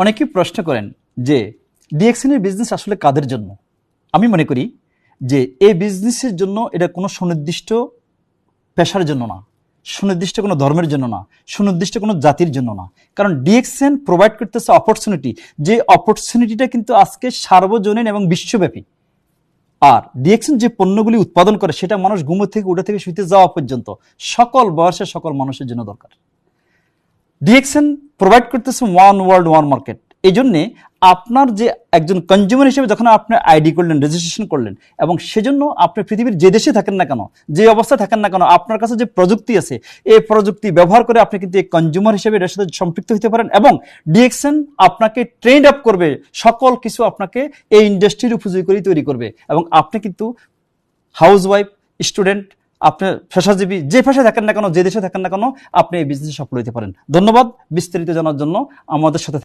অনেকেই প্রশ্ন করেন যে ডিএক্সএনের বিজনেস আসলে কাদের জন্য? আমি মনে করি যে এই বিজনেসের জন্য এটা কোনো সুনির্দিষ্ট পেশার জন্য না, সুনির্দিষ্ট কোনো ধর্মের জন্য না, সুনির্দিষ্ট কোনো জাতির জন্য না। কারণ ডিএক্সএন প্রোভাইড করতেছে অপরচুনিটি যে অপরচুনিটিটা কিন্তু আজকে সার্বজনীন এবং বিশ্বব্যাপী। আর ডিএক্সএন যে পণ্যগুলি উৎপাদন করে, সেটা মানুষ ঘুমো থেকে, উঠে থেকে, শুইতে যাওয়া পর্যন্ত সকল বয়সের সকল মানুষের জন্য দরকার। ডিএক্সএন প্রোভাইড করতেছে ওয়ান ওয়ার্ল্ড ওয়ান মার্কেট এই জন্যে আপনার যে একজন কনজিউমার হিসেবে যখন আপনি আইডি করলেন রেজিস্ট্রেশন করলেন, এবং সেজন্য আপনি পৃথিবীর যে দেশে থাকেন না কেন, যে অবস্থায় থাকেন না কেন, আপনার কাছে যে প্রযুক্তি আছে এই প্রযুক্তি ব্যবহার করে আপনি কিন্তু এই কনজিউমার হিসেবে এর সাথে সম্পৃক্ত হতে পারেন, এবং ডিএক্সএন আপনাকে ট্রেন্ড আপ করবে, সকল কিছু আপনাকে এই ইন্ডাস্ট্রির উপযোগী করে তৈরি করবে, এবং আপনি কিন্তু হাউস ওয়াইফ স্টুডেন্ট আপনি পেশাজীবী যে পেশায় থাকেন না কেন, যে দেশে থাকেন না কেন, আপনি এই বিজনেসে সফল হতে পারেন। ধন্যবাদ বিস্তারিত জানার জন্য। আমাদের সাথে